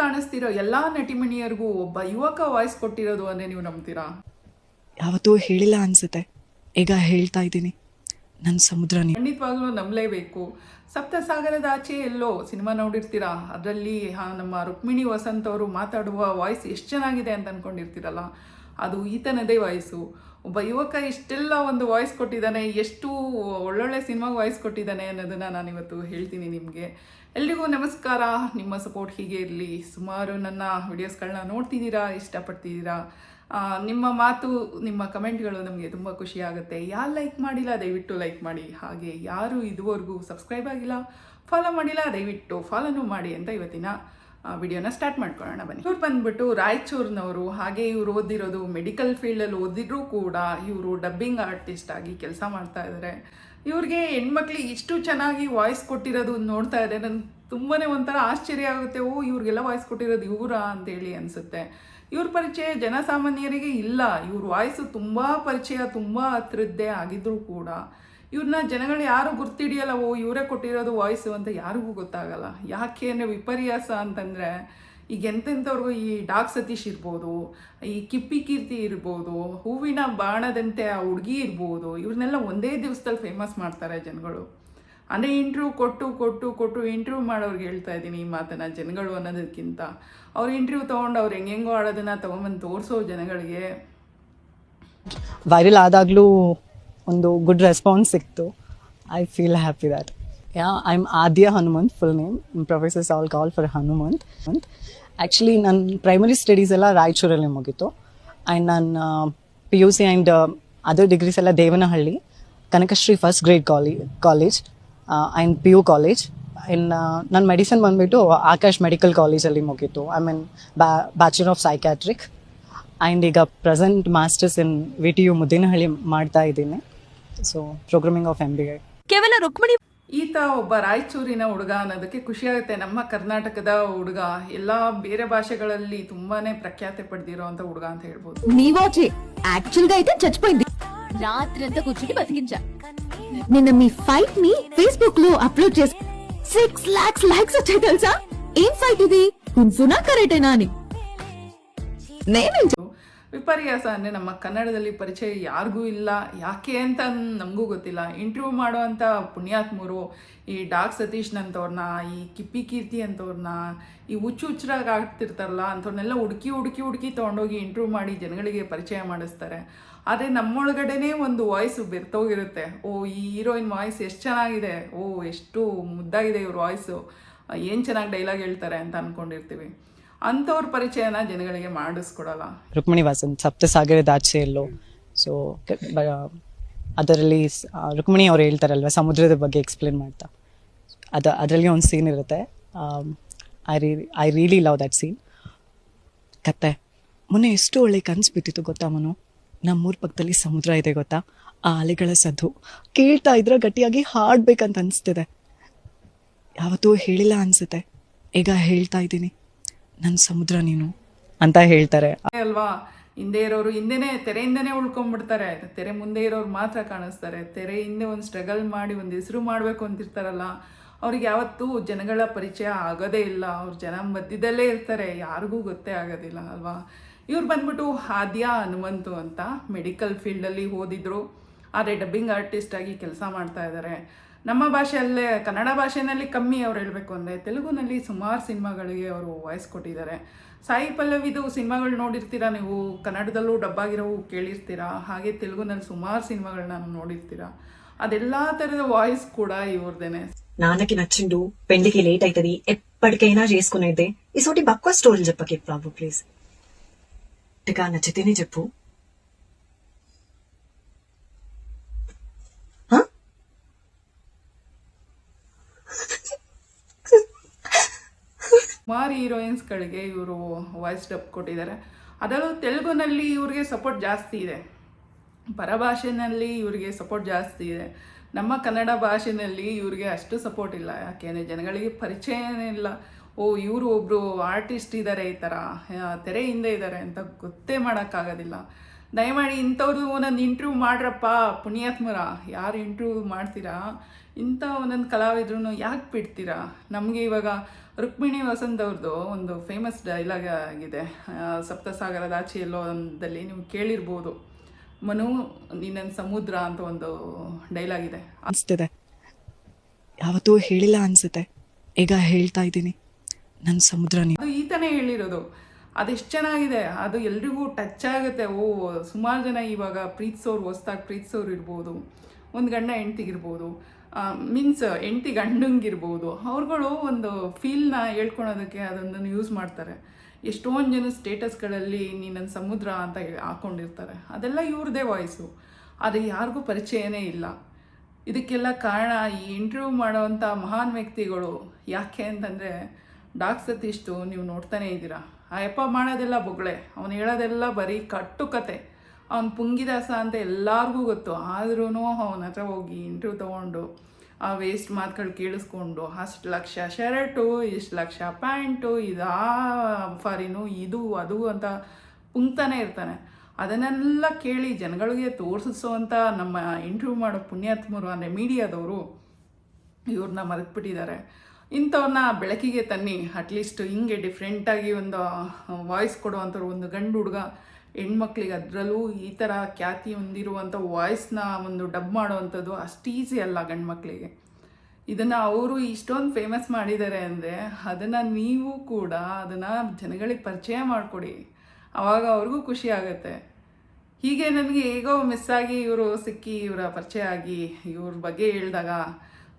ಕಾಣಿಸ್ತಿರೋ ಎಲ್ಲಾ ನಟಿಮಣಿಯರಿಗೂ ಒಬ್ಬ ಯುವಕ ವಾಯ್ಸ್ ಕೊಟ್ಟಿರೋದು ಅಂದ್ರೆ ನೀವು ನಂಬ್ತೀರಾ? ಯಾವತ್ತೂ ಹೇಳಿಲ್ಲ ಅನ್ಸುತ್ತೆ. ಈಗ ಹೇಳ್ತಾ ಇದ್ದೀನಿ. ನನ್ನ ಸಮುದ್ರ ಖಂಡಿತವಾಗ್ಲೂ ನಂಬಲೇಬೇಕು. ಸಪ್ತಸಾಗರದ ಆಚೆ ಎಲ್ಲೋ ಸಿನಿಮಾ ನೋಡಿರ್ತೀರಾ? ಅದರಲ್ಲಿ ನಮ್ಮ ರುಕ್ಮಿಣಿ ವಸಂತ್ ಅವರು ಮಾತಾಡುವ ವಾಯ್ಸ್ ಎಷ್ಟು ಚೆನ್ನಾಗಿದೆ ಅಂತ ಅನ್ಕೊಂಡಿರ್ತೀರಲ್ಲ? ಅದು ಈತನದೇ ವಾಯ್ಸು ಒಬ್ಬ ಯುವಕ ಇಷ್ಟೆಲ್ಲ ಒಂದು ವಾಯ್ಸ್ ಕೊಟ್ಟಿದ್ದಾನೆ ಎಷ್ಟು ಒಳ್ಳೊಳ್ಳೆ ಸಿನಿಮಾಗೆ ವಾಯ್ಸ್ ಕೊಟ್ಟಿದ್ದಾನೆ ಅನ್ನೋದನ್ನು ನಾನಿವತ್ತು ಹೇಳ್ತೀನಿ ನಿಮಗೆ. ಎಲ್ರಿಗೂ ನಮಸ್ಕಾರ. ನಿಮ್ಮ ಸಪೋರ್ಟ್ ಹೀಗೆ ಇರಲಿ. ಸುಮಾರು ನನ್ನ ವಿಡಿಯೋಸ್ಗಳನ್ನ ನೋಡ್ತಿದ್ದೀರಾ, ಇಷ್ಟಪಡ್ತಿದ್ದೀರಾ? ನಿಮ್ಮ ಮಾತು, ನಿಮ್ಮ ಕಮೆಂಟ್ಗಳು ನಮಗೆ ತುಂಬ ಖುಷಿ ಆಗುತ್ತೆ. ಯಾರು ಲೈಕ್ ಮಾಡಿಲ್ಲ, ದಯವಿಟ್ಟು ಲೈಕ್ ಮಾಡಿ. ಹಾಗೆ ಯಾರು ಇದುವರೆಗೂ ಸಬ್ಸ್ಕ್ರೈಬ್ ಆಗಿಲ್ಲ ಫಾಲೋ ಮಾಡಿಲ್ಲ, ದಯವಿಟ್ಟು ಫಾಲೋನು ಮಾಡಿ ಅಂತ ಇವತ್ತಿನ ವಿಡಿಯೋನ ಸ್ಟಾರ್ಟ್ ಮಾಡ್ಕೊಳ್ಳೋಣ ಬನ್ನಿ. ಇವ್ರು ಬಂದ್ಬಿಟ್ಟು ರಾಯಚೂರಿನವರು, ಹಾಗೆ ಇವ್ರು ಓದಿರೋದು ಮೆಡಿಕಲ್ ಫೀಲ್ಡಲ್ಲಿ ಓದಿದ್ರು ಕೂಡ ಇವರು ಡಬ್ಬಿಂಗ್ ಆರ್ಟಿಸ್ಟ್ ಆಗಿ ಕೆಲಸ ಮಾಡ್ತಾ ಇದ್ದಾರೆ ಇವ್ರಿಗೆ ಹೆಣ್ಮಕ್ಳಿಗೆ ಇಷ್ಟು ಚೆನ್ನಾಗಿ ವಾಯ್ಸ್ ಕೊಟ್ಟಿರೋದು ನೋಡ್ತಾ ಇದ್ದೆ. ನನ್ಗೆ ತುಂಬಾ ಒಂಥರ ಆಶ್ಚರ್ಯ ಆಗುತ್ತೆ. ಓ, ಇವ್ರಿಗೆಲ್ಲ ವಾಯ್ಸ್ ಕೊಟ್ಟಿರೋದು ಇವರಾ ಅಂತೇಳಿ ಅನಿಸುತ್ತೆ. ಇವ್ರ ಪರಿಚಯ ಜನಸಾಮಾನ್ಯರಿಗೆ ಇಲ್ಲ. ಇವ್ರ ವಾಯ್ಸು ತುಂಬ ಪರಿಚಯ, ತುಂಬ ಹತ್ರದ್ದೇ ಆಗಿದ್ರೂ ಕೂಡ. ಇವ್ರನ್ನ ಜನಗಳು ಯಾರು ಗುರ್ತಿಡಿಯಲ್ಲ, ಓ, ಇವರೇ ಕೊಟ್ಟಿರೋದು ವಾಯ್ಸು ಅಂತ ಯಾರಿಗೂ ಗೊತ್ತಾಗಲ್ಲ. ಯಾಕೆ ಅಂದರೆ ವಿಪರ್ಯಾಸ ಅಂತಂದರೆ ಈಗ ಎಂತೆಂಥವ್ರಿಗೂ ಈ ಡಾಕ್ ಸತೀಶ್ ಇರ್ಬೋದು, ಈ ಕಿಪ್ಪಿ ಕೀರ್ತಿ ಇರ್ಬೋದು, ಹೂವಿನ ಬಾಣದಂತೆ ಆ ಹುಡುಗಿ ಇರ್ಬೋದು, ಇವ್ರನ್ನೆಲ್ಲ ಒಂದೇ ದಿವಸದಲ್ಲಿ ಫೇಮಸ್ ಮಾಡ್ತಾರೆ ಜನಗಳು. ಅಂದರೆ ಇಂಟ್ರ್ಯೂ ಕೊಟ್ಟು ಕೊಟ್ಟು ಕೊಟ್ಟು ಇಂಟ್ರ್ಯೂ ಮಾಡೋರಿಗೆ ಹೇಳ್ತಾ ಇದ್ದೀನಿ ಈ ಮಾತನ್ನು ಜನಗಳು ಅನ್ನೋದಕ್ಕಿಂತ. ಅವ್ರು ಇಂಟ್ರ್ಯೂ ತೊಗೊಂಡು ಅವ್ರು ಹೆಂಗೆಂಗೋ ಆಡೋದನ್ನು ತೊಗೊಂಬಂದು ತೋರಿಸೋ ಜನಗಳಿಗೆ. ವೈರಲ್ ಆದಾಗಲೂ ಒಂದು ಗುಡ್ ರೆಸ್ಪಾನ್ಸ್ ಸಿಕ್ತು. I feel happy that yeah I am Aadya Hanumanth full name professors all call for Hanumanth ಅಂತ ಆ್ಯಕ್ಚುಲಿ ನನ್ನ ಪ್ರೈಮರಿ ಸ್ಟಡೀಸ್ ಎಲ್ಲ ರಾಯಚೂರಲ್ಲಿ ಮುಗೀತು. ಆ್ಯಂಡ್ ನನ್ನ P U C and other degrees ಎಲ್ಲ Devanahalli, Kanakashree first grade college college and P U college ಇನ್ನು ನನ್ನ medicine ಬಂದುಬಿಟ್ಟು Akash medical ಕಾಲೇಜಲ್ಲಿ ಮುಗೀತು. I mean bachelor of psychiatric and ಈಗ present masters in V T U Muddinahalli ಮಾಡ್ತಾ ಇದ್ದೀನಿ. So programming of M B I ಕೇವಲ ರುಕ್ಮಿಣಿ ಈತ ಒಬ್ಬ ರಾಯಚೂರಿನ ಹುಡುಗ ಅನ್ನೋದಕ್ಕೆ ಖುಷಿಯಾಗುತ್ತೆ ನಮ್ಮ ಕರ್ನಾಟಕದ ಹುಡುಗ ಎಲ್ಲ ಬೇರೆ ಭಾಷೆಗಳಲ್ಲಿ ತುಂಬಾನೇ ಪ್ರಖ್ಯಾತಿ ಪಡೆದಿರೋ ಅಂತ ಹುಡುಗ ಅಂತ ಹೇಳ್ಬೋದು. నీవాచి యాక్చువల్గా అయితే చచ్చిపోయింది రాత్రంతా కూర్చుని బతికించా నిన్న మీ ఫైట్ని ఫేస్బుక్లో అప్లోడ్ చేసి సిక్స్ లాక్స్ లైక్స్ వచ్చాయి తెలుసా ఏం ఫైట్ ఇది హున్సునా కరెక్టేనా అని నేనేం చెప్- ವಿಪರ್ಯಾಸ ಅಂದರೆ ನಮ್ಮ ಕನ್ನಡದಲ್ಲಿ ಪರಿಚಯ ಯಾರಿಗೂ ಇಲ್ಲ. ಯಾಕೆ ಅಂತ ನಮಗೂ ಗೊತ್ತಿಲ್ಲ. ಇಂಟರ್ವ್ಯೂ ಮಾಡೋವಂಥ ಪುಣ್ಯಾತ್ಮರು, ಈ ಡಾಕ್ ಸತೀಶ್ನಂಥವ್ರನ್ನ ಈ ಕಿಪ್ಪಿ ಕೀರ್ತಿ ಅಂಥವ್ರನ್ನ ಈ ಹುಚ್ಚು ಹುಚ್ಚರಾಗಿ ಆಗ್ತಿರ್ತಾರಲ್ಲ ಅಂಥವ್ರನ್ನೆಲ್ಲ ಹುಡುಕಿ ಹುಡುಕಿ ಹುಡುಕಿ ತೊಗೊಂಡೋಗಿ ಇಂಟರ್ವ್ಯೂ ಮಾಡಿ ಜನಗಳಿಗೆ ಪರಿಚಯ ಮಾಡಿಸ್ತಾರೆ. ಆದರೆ ನಮ್ಮೊಳಗಡೆನೇ ಒಂದು ವಾಯ್ಸ್ ಬೆರ್ತೋಗಿರುತ್ತೆ ಓ, ಈ ಹೀರೋಯಿನ್ ವಾಯ್ಸ್ ಎಷ್ಟು ಚೆನ್ನಾಗಿದೆ. ಓ, ಎಷ್ಟು ಮುದ್ದಾಗಿದೆ ಇವ್ರ ವಾಯ್ಸು ಏನು ಚೆನ್ನಾಗಿ ಡೈಲಾಗ್ ಹೇಳ್ತಾರೆ ಅಂತ ಅಂದ್ಕೊಂಡಿರ್ತೀವಿ ಅಂಥವ್ರ ಪರಿಚಯನ ಜನಗಳಿಗೆ ಮಾಡಿಸ್ಕೊಡಲ್ಲ. ರುಕ್ಮಿಣಿ ವಾಸನ್, ಸಪ್ತಸಾಗರದ ಆಚೆ ಎಲ್ಲೋ ಸೊ ಅದರಲ್ಲಿ ರುಕ್ಮಿಣಿ ಅವ್ರು ಹೇಳ್ತಾರಲ್ವ, ಸಮುದ್ರದ ಬಗ್ಗೆ ಎಕ್ಸ್ಪ್ಲೇನ್ ಮಾಡ್ತಾ. ಅದ, ಅದರಲ್ಲಿ ಒಂದು ಸೀನ್ ಇರುತ್ತೆ. I really I really love that scene ಕತ್ತೆ, ಮೊನ್ನೆ ಎಷ್ಟು ಒಳ್ಳೆ ಕನ್ಸು ಬಿಟ್ಟಿತ್ತು ಗೊತ್ತಾ ಮನು? ನಮ್ಮೂರ ಪಕ್ಕದಲ್ಲಿ ಸಮುದ್ರ ಇದೆ ಗೊತ್ತಾ? ಆ ಅಲೆಗಳ ಸದ್ದು. ಕೇಳ್ತಾ ಇದ್ರೆ ಗಟ್ಟಿಯಾಗಿ ಹಾಡ್ಬೇಕಂತ ಅನಿಸ್ತಿದೆ. ಯಾವತ್ತೂ ಹೇಳಿಲ್ಲ ಅನ್ಸುತ್ತೆ. ಈಗ ಹೇಳ್ತಾ ಇದ್ದೀನಿ. ನನ್ನ ಸಮುದ್ರ ನೀನು. ಅಂತ ಹೇಳ್ತಾರೆ. ಅಲ್ವಾ? ಹಿಂದೆ ಇರೋರು ಹಿಂದೆನೇ ತೆರೆಯಿಂದನೇ ಉಳ್ಕೊಂಡ್ಬಿಡ್ತಾರೆ. ತೆರೆ ಮುಂದೆ ಇರೋರು ಮಾತ್ರ ಕಾಣಿಸ್ತಾರೆ. ತೆರೆ ಹಿಂದೆ ಒಂದು ಸ್ಟ್ರಗಲ್ ಮಾಡಿ ಒಂದು ಹೆಸರು ಮಾಡಬೇಕು ಅಂತಿರ್ತಾರಲ್ಲ ಅವ್ರಿಗೆ ಯಾವತ್ತೂ ಜನಗಳ ಪರಿಚಯ ಆಗೋದೇ ಇಲ್ಲ. ಅವ್ರ ಜನ ಮಧ್ಯದಲ್ಲೇ ಇರ್ತಾರೆ. ಯಾರಿಗೂ ಗೊತ್ತೇ ಆಗೋದಿಲ್ಲ ಅಲ್ವಾ? ಇವ್ರು ಬಂದ್ಬಿಟ್ಟು ಹಾದ್ಯ ಹನುಮಂತು ಅಂತ ಮೆಡಿಕಲ್ ಫೀಲ್ಡಲ್ಲಿ ಓದಿದ್ರು. ಆದರೆ ಡಬ್ಬಿಂಗ್ ಆರ್ಟಿಸ್ಟ್ ಆಗಿ ಕೆಲಸ ಮಾಡ್ತಾ ಇದ್ದಾರೆ ನಮ್ಮ ಭಾಷೆಯಲ್ಲೇ ಕನ್ನಡ ಭಾಷೆನಲ್ಲಿ ಕಮ್ಮಿ ಅವ್ರು ಹೇಳಬೇಕು ಅಂದರೆ ತೆಲುಗುನಲ್ಲಿ ಸುಮಾರು ಸಿನಿಮಾಗಳಿಗೆ ಅವರು ವಾಯ್ಸ್ ಕೊಟ್ಟಿದ್ದಾರೆ ಸಾಯಿ ಪಲ್ಲವಿದು ಸಿನಿಮಾಗಳು ನೋಡಿರ್ತೀರಾ ನೀವು ಕನ್ನಡದಲ್ಲೂ ಡಬ್ಬಾಗಿರೋವು ಕೇಳಿರ್ತೀರಾ ಹಾಗೆ ತೆಲುಗುನಲ್ಲಿ ಸುಮಾರು ಸಿನಿಮಾಗಳನ್ನ ನೋಡಿರ್ತೀರಾ ಅದೆಲ್ಲ ಥರದ వాయిస్ కూడా ఇవ్వదేనే నాన్నకి నచ్చిండు పెళ్లికి లేట్ అవుతుంది ఎప్పటికైనా చేసుకునేదే ఇసోటి బక్కువ స్టోరీలు చెప్పకే బాబు ప్లీజ్ ఇక నచ్చితేనే చెప్పు ಸುಮಾರು ಹೀರೋಯಿನ್ಸ್ಗಳಿಗೆ ಇವರು ವಾಯ್ಸ್ ಡಬ್ ಕೊಟ್ಟಿದ್ದಾರೆ. ಅದರಲ್ಲೂ ತೆಲುಗುನಲ್ಲಿ ಇವ್ರಿಗೆ ಸಪೋರ್ಟ್ ಜಾಸ್ತಿ ಇದೆ. ಪರಭಾಷೆನಲ್ಲಿ ಇವರಿಗೆ ಸಪೋರ್ಟ್ ಜಾಸ್ತಿ ಇದೆ. ನಮ್ಮ ಕನ್ನಡ ಭಾಷೆನಲ್ಲಿ ಇವ್ರಿಗೆ ಅಷ್ಟು ಸಪೋರ್ಟ್ ಇಲ್ಲ. ಯಾಕೆಂದರೆ ಜನಗಳಿಗೆ ಪರಿಚಯನೇ ಇಲ್ಲ. ಓ, ಇವರು ಒಬ್ಬರು ಆರ್ಟಿಸ್ಟ್ ಇದ್ದಾರೆ ಈ ಥರ ತೆರೆಯಿಂದ ಇದ್ದಾರೆ ಅಂತ ಗೊತ್ತೇ ಮಾಡೋಕ್ಕಾಗೋದಿಲ್ಲ. ದಯಮಾಡಿ ಇಂಥವ್ರದ್ದು ಒಂದೊಂದು ಇಂಟ್ರ್ಯೂ ಮಾಡ್ರಪ್ಪ ಪುಣ್ಯಾತ್ಮರ. ಯಾರು ಇಂಟ್ರ್ಯೂ ಮಾಡ್ತೀರಾ? ಇಂಥ ಒಂದೊಂದು ಕಲಾವಿದ್ರೂ ಯಾಕೆ ಬಿಡ್ತೀರಾ? ನಮಗೆ ಇವಾಗ ರುಕ್ಮಿಣಿ ವಸಂತ್ ಅವ್ರದ್ದು ಒಂದು ಫೇಮಸ್ ಡೈಲಾಗ್ ಆಗಿದೆ. ಸಪ್ತಸಾಗರ ಸಪ್ತಸಾಗರದ ಆಚೆ ಎಲ್ಲೋ ಒಂದಲ್ಲಿ ನೀವು ಕೇಳಿರ್ಬೋದು. ಮನು ನಿನ್ನ ಸಮುದ್ರ ಅಂತ ಒಂದು ಡೈಲಾಗ್ ಇದೆ. ಅನಿಸ್ತಿದೆ. ಯಾವತ್ತೂ ಹೇಳಿಲ್ಲ ಅನ್ಸುತ್ತೆ. ಈಗ ಹೇಳ್ತಾ ಇದ್ದೀನಿ. ನನ್ನ ಸಮುದ್ರ ನೀವು ಈ ಈತನೇ ಹೇಳಿರೋದು. ಅದೆಷ್ಟು ಚೆನ್ನಾಗಿದೆ? ಅದು ಎಲ್ರಿಗೂ ಟಚ್ ಆಗುತ್ತೆ. ಓ, ಸುಮಾರು ಜನ ಇವಾಗ ಪ್ರೀತಿಸೋರು ಹೊಸ್ದಾಗಿ ಪ್ರೀತಿಸೋರು ಇರ್ಬೋದು, ಒಂದು ಗಂಡ ಹೆಂಡ್ತಿಗಿರ್ಬೋದು ಮೀನ್ಸ್ ಹೆಂಡ್ತಿ ಗಂಡಂಗಿರ್ಬೋದು ಅವ್ರುಗಳು ಒಂದು ಫೀಲ್ನ ಹೇಳ್ಕೊಳೋದಕ್ಕೆ ಅದೊಂದನ್ನು ಯೂಸ್ ಮಾಡ್ತಾರೆ. ಎಷ್ಟೊಂದು ಜನ ಸ್ಟೇಟಸ್ಗಳಲ್ಲಿ ನೀನೊಂದು ಸಮುದ್ರ ಅಂತ ಹಾಕೊಂಡಿರ್ತಾರೆ. ಅದೆಲ್ಲ ಇವ್ರದೇ ವಾಯ್ಸು ಅದು ಯಾರಿಗೂ ಪರಿಚಯನೇ ಇಲ್ಲ. ಇದಕ್ಕೆಲ್ಲ ಕಾರಣ ಈ ಇಂಟರ್ವ್ಯೂ ಮಾಡೋವಂಥ ಮಹಾನ್ ವ್ಯಕ್ತಿಗಳು ಯಾಕೆ ಅಂತಂದರೆ, ಡಾಕ್ ಸತೀಶ್ದು ನೀವು ನೋಡ್ತಾನೆ ಇದ್ದೀರಾ. ಆ ಯಪ್ಪ ಮಾಡೋದೆಲ್ಲ ಬೊಗಳೆ. ಅವನು ಹೇಳೋದೆಲ್ಲ ಬರೀ ಕಟ್ಟು ಕತೆ ಅವನು ಪುಂಗಿದಾಸ ಅಂತ ಎಲ್ಲರಿಗೂ ಗೊತ್ತು. ಆದ್ರೂ ಅವನ ಹತ್ರ ಹೋಗಿ ಇಂಟರ್ವ್ಯೂ ತೊಗೊಂಡು, ಆ ವೇಸ್ಟ್ ಮಾತುಗಳು ಕೇಳಿಸ್ಕೊಂಡು, ಅಷ್ಟು ಲಕ್ಷ ಶರ್ಟು, ಇಷ್ಟು ಲಕ್ಷ ಪ್ಯಾಂಟು, ಇದು ಆ ಫಾರಿನು, ಇದು, ಅದು ಅಂತ ಪುಂಗ್ತಾನೆ ಇರ್ತಾನೆ. ಅದನ್ನೆಲ್ಲ ಕೇಳಿ ಜನಗಳಿಗೆ ತೋರಿಸುವಂಥ ನಮ್ಮ ಇಂಟರ್ವ್ಯೂ ಮಾಡೋ ಪುಣ್ಯಾತ್ಮರು, ಅಂದರೆ ಮೀಡಿಯಾದವರು ಇವ್ರನ್ನ ಮರೆತುಬಿಟ್ಟಿದ್ದಾರೆ. ಇಂಥವ್ರನ್ನ ಬೆಳಕಿಗೆ ತನ್ನಿ. ಅಟ್ಲೀಸ್ಟ್ ಹಿಂಗೆ ಡಿಫ್ರೆಂಟಾಗಿ ಒಂದು ವಾಯ್ಸ್ ಕೊಡುವಂಥವ್ರು, ಒಂದು ಗಂಡು ಹುಡುಗ, ಹೆಣ್ಮಕ್ಳಿಗೆ ಅದರಲ್ಲೂ ಈ ಥರ ಖ್ಯಾತಿ ಹೊಂದಿರುವಂಥ ವಾಯ್ಸ್ನ ಒಂದು ಡಬ್ ಮಾಡುವಂಥದ್ದು ಅಷ್ಟು ಈಸಿ ಅಲ್ಲ ಗಂಡು ಮಕ್ಕಳಿಗೆ ಇದನ್ನು ಅವರು ಇಷ್ಟೊಂದು ಫೇಮಸ್ ಮಾಡಿದ್ದಾರೆ ಅಂದರೆ ಅದನ್ನು ನೀವು ಕೂಡ ಅದನ್ನು ಜನಗಳಿಗೆ ಪರಿಚಯ ಮಾಡಿಕೊಡಿ. ಆವಾಗ ಅವ್ರಿಗೂ ಖುಷಿ ಆಗುತ್ತೆ. ಹೀಗೆ ನನಗೆ ಹೇಗೋ ಮಿಸ್ ಆಗಿ ಇವರು ಸಿಕ್ಕಿ ಇವರ ಪರಿಚಯ ಆಗಿ ಇವ್ರ ಬಗ್ಗೆ ಹೇಳಿದಾಗ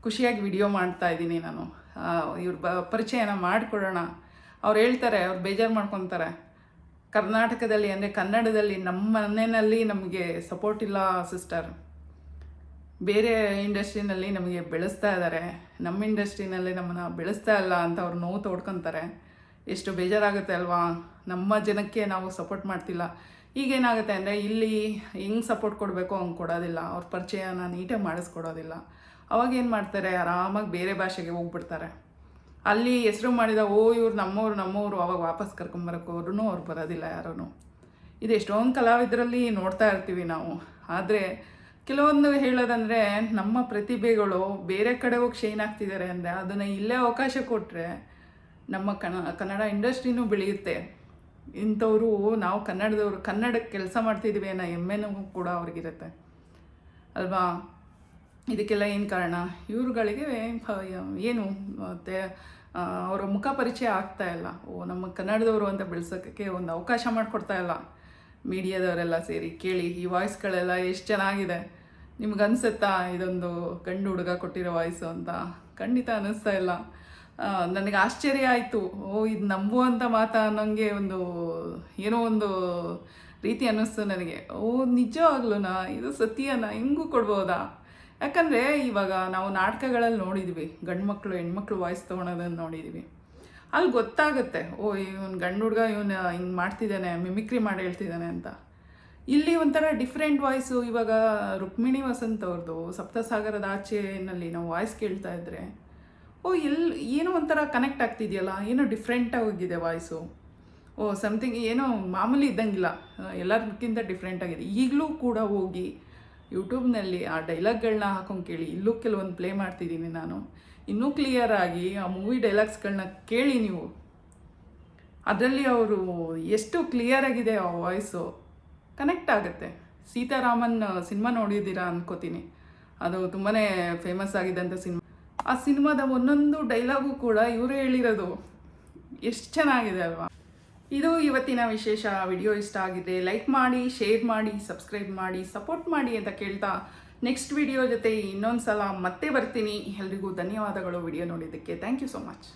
ಖುಷಿಯಾಗಿ ವಿಡಿಯೋ ಮಾಡ್ತಾ ಇದ್ದೀನಿ ನಾನು. ಇವ್ರ ಬ, ಪರಿಚಯನ ಮಾಡಿಕೊಡೋಣ ಅವ್ರು ಹೇಳ್ತಾರೆ, ಅವ್ರು ಬೇಜಾರು ಮಾಡ್ಕೊತಾರೆ. ಕರ್ನಾಟಕದಲ್ಲಿ ಅಂದರೆ ಕನ್ನಡದಲ್ಲಿ ನಮ್ಮ ಮನೆಯಲ್ಲಿ ನಮಗೆ ಸಪೋರ್ಟ್ ಇಲ್ಲ ಸಿಸ್ಟರ್ ಬೇರೆ ಇಂಡಸ್ಟ್ರಿನಲ್ಲಿ ನಮಗೆ ಬೆಳೆಸ್ತಾ ಇದ್ದಾರೆ ನಮ್ಮ ಇಂಡಸ್ಟ್ರಿನಲ್ಲಿ ನಮ್ಮನ್ನು ಬೆಳೆಸ್ತಾ ಇಲ್ಲ ಅಂತ ಅವ್ರು ನೋವು ತೋಡ್ಕೊತಾರೆ. ಎಷ್ಟು ಬೇಜಾರಾಗುತ್ತೆ ಅಲ್ವಾ? ನಮ್ಮ ಜನಕ್ಕೆ ನಾವು ಸಪೋರ್ಟ್ ಮಾಡ್ತಿಲ್ಲ. ಈಗೇನಾಗುತ್ತೆ ಅಂದರೆ ಇಲ್ಲಿ ಹೆಂಗೆ ಸಪೋರ್ಟ್ ಕೊಡಬೇಕು, ಹಂಗೆ ಕೊಡೋದಿಲ್ಲ. ಅವ್ರ ಪರಿಚಯನ ನೀಟಾಗಿ ಮಾಡಿಸ್ಕೊಡೋದಿಲ್ಲ. ಅವಾಗ ಏನು ಮಾಡ್ತಾರೆ? ಆರಾಮಾಗಿ ಬೇರೆ ಭಾಷೆಗೆ ಹೋಗ್ಬಿಡ್ತಾರೆ. ಅಲ್ಲಿ ಹೆಸರು ಮಾಡಿದ, ಓ, ಇವ್ರು ನಮ್ಮವ್ರು, ನಮ್ಮವರು, ಅವಾಗ ವಾಪಸ್ ಕರ್ಕೊಂಬರಕ್ಕೆ ಹೋದ್ರೂ ಅವ್ರು ಬರೋದಿಲ್ಲ ಯಾರೂ ಇದು ಎಷ್ಟೊಂದು ಕಲಾವಿದರಲ್ಲಿ ನೋಡ್ತಾ ಇರ್ತೀವಿ ನಾವು. ಆದರೆ ಕೆಲವೊಂದು ಹೇಳೋದಂದರೆ, ನಮ್ಮ ಪ್ರತಿಭೆಗಳು ಬೇರೆ ಕಡೆ ಹೋಗಿ ಶೈನ್ ಆಗ್ತಿದ್ದಾರೆ ಅಂದರೆ ಅದನ್ನು ಇಲ್ಲೇ ಅವಕಾಶ ಕೊಟ್ಟರೆ ನಮ್ಮ ಕನ ಕನ್ನಡ ಇಂಡಸ್ಟ್ರಿನೂ ಬೆಳೆಯುತ್ತೆ. ಇಂಥವರು, ನಾವು ಕನ್ನಡದವರು, ಕನ್ನಡಕ್ಕೆ ಕೆಲಸ ಮಾಡ್ತಿದ್ದೀವಿ ಅನ್ನೋ ಹೆಮ್ಮೆನೂ ಕೂಡ ಅವ್ರಿಗಿರುತ್ತೆ. ಅಲ್ವಾ? ಇದಕ್ಕೆಲ್ಲ ಏನು ಕಾರಣ? ಇವ್ರುಗಳಿಗೆ ಏನು, ಮತ್ತೆ ಅವರ ಮುಖ ಪರಿಚಯ ಆಗ್ತಾ ಇಲ್ಲ. ಓ, ನಮ್ಮ ಕನ್ನಡದವರು ಅಂತ ಬೆಳೆಸೋಕ್ಕೆ ಒಂದು ಅವಕಾಶ ಮಾಡಿಕೊಡ್ತಾ ಇಲ್ಲ. ಮೀಡಿಯಾದವರೆಲ್ಲ ಸೇರಿ ಕೇಳಿ, ಈ ವಾಯ್ಸ್ಗಳೆಲ್ಲ ಎಷ್ಟು ಚೆನ್ನಾಗಿದೆ? ನಿಮ್ಗೆ ಅನಿಸುತ್ತಾ ಇದೊಂದು ಗಂಡು ಹುಡುಗ ಕೊಟ್ಟಿರೋ ವಾಯ್ಸು ಅಂತ? ಖಂಡಿತ ಅನ್ನಿಸ್ತಾ ಇಲ್ಲ. ನನಗೆ ಆಶ್ಚರ್ಯ ಆಯಿತು. ಓ, ಇದು ನಂಬುವಂಥ ಮಾತಾ ಅನ್ನೋಂಗೆ ಒಂದು, ಏನೋ ಒಂದು ರೀತಿ ಅನ್ನಿಸ್ತು ನನಗೆ. ಓ, ನಿಜವಾಗ್ಲೂನಾ? ಇದು ಸತ್ಯನ? ಹೆಂಗೂ ಕೊಡ್ಬೋದಾ? ಯಾಕಂದರೆ ಇವಾಗ ನಾವು ನಾಟಕಗಳಲ್ಲಿ ನೋಡಿದ್ವಿ, ಗಂಡು ಮಕ್ಕಳು ಹೆಣ್ಮಕ್ಳು ವಾಯ್ಸ್ ತೊಗೊಳೋದನ್ನು ನೋಡಿದ್ವಿ. ಅಲ್ಲಿ ಗೊತ್ತಾಗುತ್ತೆ, ಓ, ಇವನು ಗಂಡು ಹುಡುಗ ಇವನು ಹಿಂಗೆ ಮಾಡ್ತಿದ್ದಾನೆ ಮಿಮಿಕ್ರಿ ಮಾಡಿ ಹೇಳ್ತಿದ್ದಾನೆ ಅಂತ. ಇಲ್ಲಿ ಒಂಥರ ಡಿಫ್ರೆಂಟ್ ವಾಯ್ಸು ಇವಾಗ ರುಕ್ಮಿಣಿ ವಸಂತ್ ಅವ್ರದ್ದು ಸಪ್ತಸಾಗರದ ಆಚೆನಲ್ಲಿ ನಾವು ವಾಯ್ಸ್ ಕೇಳ್ತಾ ಇದ್ರೆ, ಓ ಎಲ್ಲಿ ಏನೋ ಒಂಥರ ಕನೆಕ್ಟ್ ಆಗ್ತಿದೆಯಲ್ಲ, ಏನೋ ಡಿಫ್ರೆಂಟಾಗಿದೆ ವಾಯ್ಸು ಓ ಸಮಥಿಂಗ್ ಏನೋ ಮಾಮೂಲಿ ಇದ್ದಂಗಿಲ್ಲ ಎಲ್ಲದಕ್ಕಿಂತ ಡಿಫ್ರೆಂಟ್ ಆಗಿದೆ. ಈಗಲೂ ಕೂಡ ಹೋಗಿ ಯೂಟ್ಯೂಬ್ನಲ್ಲಿ ಆ ಡೈಲಾಗ್ಗಳನ್ನ ಹಾಕೊಂಡು ಕೇಳಿ. ಇಲ್ಲೂ ಕೆಲವೊಂದು ಪ್ಲೇ ಮಾಡ್ತಿದ್ದೀನಿ ನಾನು. ಇನ್ನೂ ಕ್ಲಿಯರ್ ಆಗಿ ಆ ಮೂವಿ ಡೈಲಾಗ್ಸ್ಗಳನ್ನ ಕೇಳಿ ನೀವು. ಅದರಲ್ಲಿ ಅವರು ಎಷ್ಟು ಕ್ಲಿಯರ್ ಆಗಿದೆ ಆ ವಾಯ್ಸು ಕನೆಕ್ಟ್ ಆಗುತ್ತೆ. ಸೀತಾರಾಮನ್ ಸಿನಿಮಾ ನೋಡಿದ್ದೀರಾ ಅನ್ಕೋತೀನಿ. ಅದು ತುಂಬಾ ಫೇಮಸ್ ಆಗಿದ್ದಂಥ ಸಿನಿಮಾ. ಆ ಸಿನಿಮಾದ ಒಂದೊಂದು ಡೈಲಾಗು ಕೂಡ ಇವರು ಹೇಳಿರೋದು. ಎಷ್ಟು ಚೆನ್ನಾಗಿದೆ ಅಲ್ವಾ? ಇದು ಇವತ್ತಿನ ವಿಶೇಷ ವಿಡಿಯೋ ಇಷ್ಟ ಆಗಿದೆ. ಲೈಕ್ ಮಾಡಿ ಶೇರ್ ಮಾಡಿ ಸಬ್ಸ್ಕ್ರೈಬ್ ಮಾಡಿ ಸಪೋರ್ಟ್ ಮಾಡಿ ಅಂತ ಕೇಳ್ತಾ ನೆಕ್ಸ್ಟ್ ವಿಡಿಯೋ ಜೊತೆ ಇನ್ನೊಂದು ಸಲ ಮತ್ತೆ ಬರ್ತೀನಿ. ಎಲ್ರಿಗೂ ಧನ್ಯವಾದಗಳು ವಿಡಿಯೋ ನೋಡಿದ್ದಕ್ಕೆ. Thank you so much